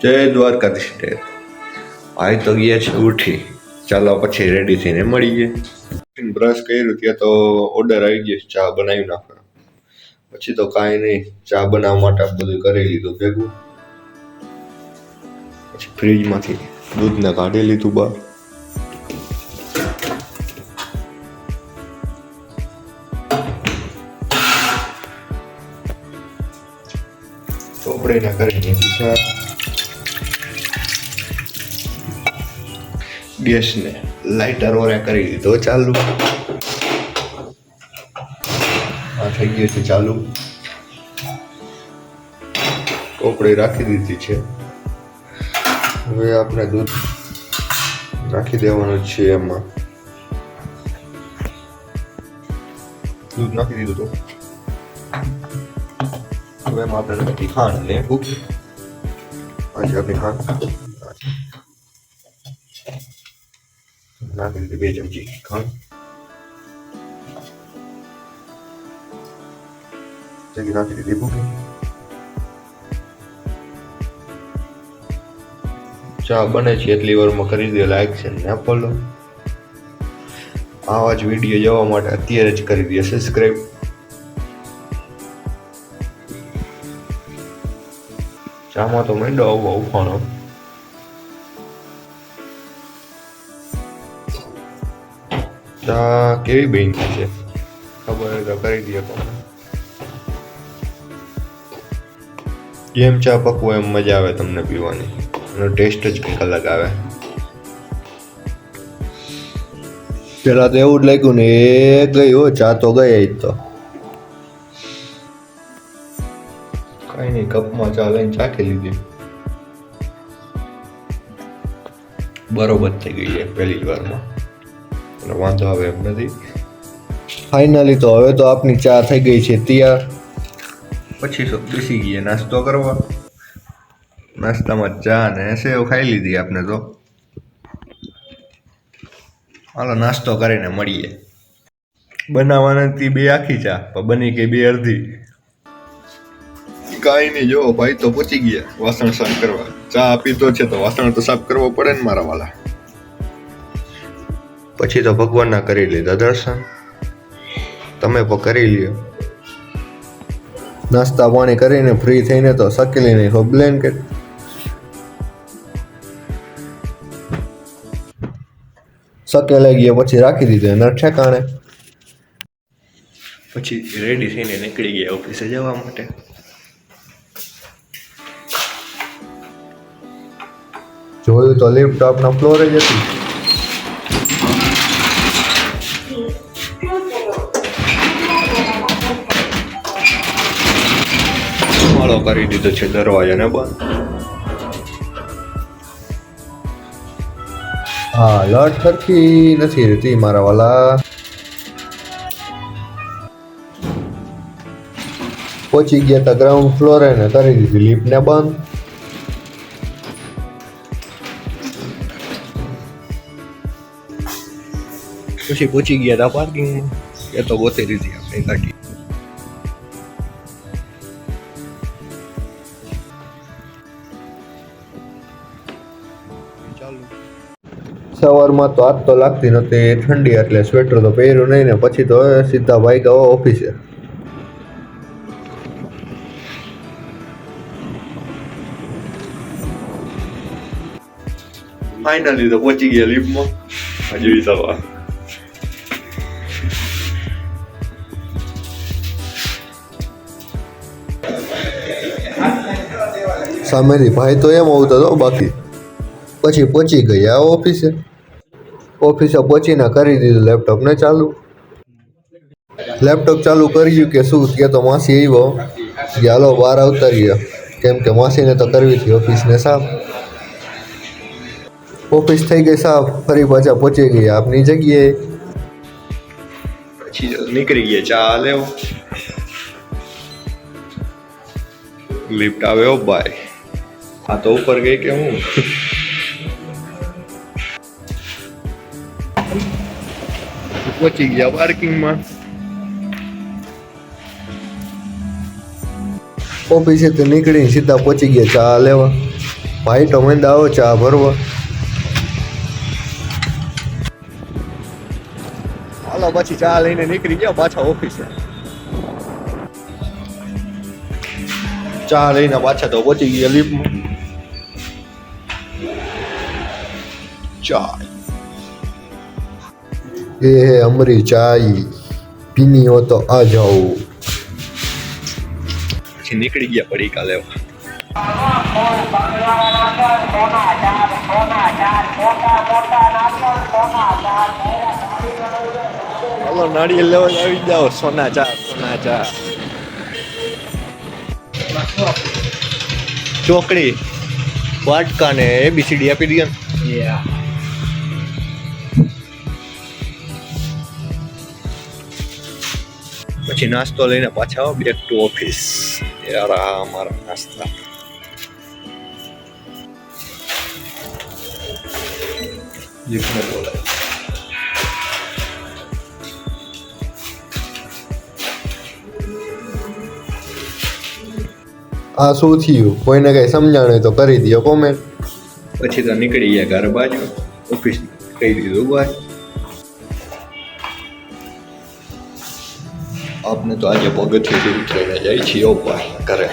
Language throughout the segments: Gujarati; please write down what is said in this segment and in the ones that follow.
જય દ્વારકાધીશ ડે આય તો ગયા છે ઉઠી. ચાલો પછી રેડી થઈને મળીએ. બ્રશ કર્યું, ત્યાં તો ઓર્ડર આવી ગયો ચા બનાવી નાખવાનો. પછી તો કાંઈ નહીં, ચા બનાવવા માટે બધું કરી લીધું, ભેગું. પછી ફ્રીજમાંથી દૂધને કાઢી લીધું બહાર. ચોપડીને કરી દીધી છે ગેસને લાઇટર ઓરે કરી દીધો. ચાલુ. આ થઈ ગયું છે ચાલુ. કોપડી રાખી દીધી છે. હવે આપણે દૂધ રાખી દેવાનું છે એમાં. દૂધ નાખી દીધું તો. હવે એમાં આપણે ખાંડ ને ભૂખ આજે આપણી ખાંડ. નાખી દીધી બે ચા બને છે એટલી વારમાં કરી દે લાઈક છે ને ફોલો આવા જ વીડિયો જોવા માટે અત્યારે જ કરી દે સબસ્ક્રાઈબ ચામાં તો મેંડો આવવા ઉફાણો ચા કેવી બેંકી છે? ખબર હોય તો કરી દઈએ જેમ ચા પકવો એમ મજા આવે તમને પીવાની? એનો ટેસ્ટ જ કંઈક અલગ આવે. પેલા તો એવું જ લાગ્યું ને, એ ગઈ હો, ચા તો ગઈ જ તો. કઈ નહીં, કપમાં ચા લઈને ચાખી લીધી. બરોબર થઈ ગઈ છે, પહેલી જ વારમાં. એટલે વાંધો આવે એમ નથી. ફાઇનલી તો હવે તો આપની ચા થઈ ગઈ છે તૈયાર? પછી તો બેસી ગઈએ નાસ્તો કરવા. નાસ્તામાં ચા ને સેવ ખાઈ લીધી આપણે તો. હાલો નાસ્તો કરીને મળીએ. બનાવવાની હતી બે આખી ચા પણ બની કે બે અડધી. કાંઈ નહીં જો ભાઈ તો પહોંચી ગયા વાસણ સાફ કરવા. ચા આપી તો છે તો વાસણ તો સાફ કરવો પડે ને મારા વાલા. પછી તો ભગવાનના કરી લીધા દર્શન. તમે પણ કરી લ્યો. નાસ્તા પાણી કરીને ફ્રી થઈને તો સકેલી નહીં તો બ્લેન્કેટ સકેલાઈ ગયા પછી રાખી દીધો એના ઠેકાણે. પછી રેડી થઈને નીકળી ગયા ઓફિસે જવા માટે. જોયું તો લિફ્ટ આપના ફ્લોરે જ હતી. માળો કરી દીધો છે દરવાજાને બંધ હા લટ સરખી નથી રહેતી મારા વાલા. પહોંચી ગયા તા ગ્રાઉન્ડ ફ્લોરે ને કરી દીધી લિફ્ટ ને બંધ. પછી પહોંચી ગયા તા પાર્કિંગમાં એ તો ગોતી લીધી આપણે ગાડી. સવારમાં તો આજ તો લાગતી નહોતી ઠંડી એટલે સ્વેટર તો પહેર્યું નહીં ને પછી તો હવે સીધા ભાઈ ગયા ઓફિસે. ફાઇનલી તો પહોંચી ગયા લિફ્ટમાં હજુ સવાર સામેથી ભાઈ તો એમ આવતો હતો બાકી. પછી પહોંચી ગયા ઓફિસે. ઓફિસે પહોંચીને કરી દીધું લેપટોપને ચાલુ. લેપટોપ ચાલુ કર્યું કે શું? કે તો માસી આવ્યો. કે હાલો, બહાર આવતા રહ્યા કેમ કે માસીને તો કરવી હતી ઓફિસને સાફ. ઓફિસ થઈ ગઈ સાફ. ફરી પાછા પહોંચી ગયા. આપની જગ્યાએ? પછી નીકળી ગયા. ચા લેવો. લિફ્ટ આવ્યો બાય આ તો ઉપર ગઈ કે હું? પહોંચી ગયા પાર્કિંગમાં ઓફિસે તો નીકળીને સીધા પહોંચી ગયા ચા લેવા. ભાઈ તમે આવો ચા ભરવા. હાલો પછી ચા લઈને નીકળી ગયા પાછા ઓફિસે. ચા લઈને પાછા તો પહોંચી ગયા લીફમાં ચા એ હે અમરી ચાઈ પીની હો તો આ જાઓ પછી નીકળી ગયા પડીકા લેવા હાલો નાળિયેર લેવા આવી જાઓ. સોના ચા સોના ચા. ચોકડી વાટકા ને એબીસીડી આપી દે પછી નાસ્તો લઈને પાછા આવો બેક ટુ ઓફિસ યાર આ અમારા નાસ્તા બોલાય આ શું થયું? કોઈને કઈ સમજાણે તો કરી દો કોમેન્ટ પછી તો નીકળી ગયા ઘર બાજુ. ઓફિસ કહી દીધું ભાઈ આપને તો આજે પગથિયેથી ઉતરીને જાય છીએ ભાઈ ઘરે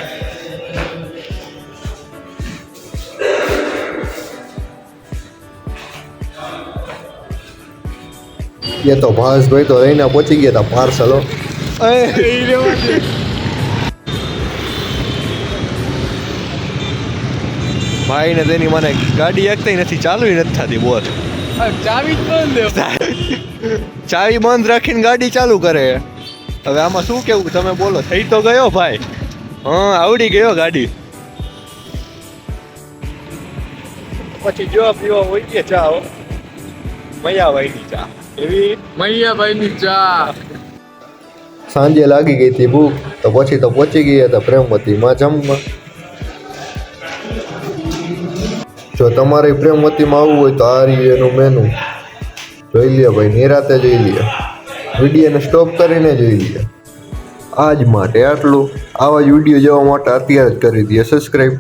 એ તો ભાસભાઈ તો લઈને પહોંચી ગયા હતા પાર્સલો ભાઈ ને તેની મને ગાડી એકતાઈ નથી ચાલુ નથી થતી બોલ ચાવી જ બંધ ચાવી બંધ રાખીને ગાડી ચાલુ કરે. હવે આમાં શું કેવું? તમે બોલો. થઈ તો ગયો ભાઈ. હા આવડી ગયો ગાડી. પછી જો પીવા હોય કે ચા હો. મયાભાઈની ચા. એવી મૈયાભાઈ ની ચા. સાંજે લાગી ગઈ હતી ભૂખ તો પછી તો પહોંચી ગયા હતા પ્રેમવતીમાં જમવા. જો તમારે પ્રેમવતીમાં આવવું હોય તો આ રહ્યું એનું મેનુ જોઈ લે ભાઈ નિરાતે જોઈ લે વિડીયોને સ્ટોપ કરીને જોઈ લે આજ માટે આટલું. આવા જ વીડિયો જોવા માટે અત્યારે જ કરી દઈએ. સબસ્ક્રાઈબ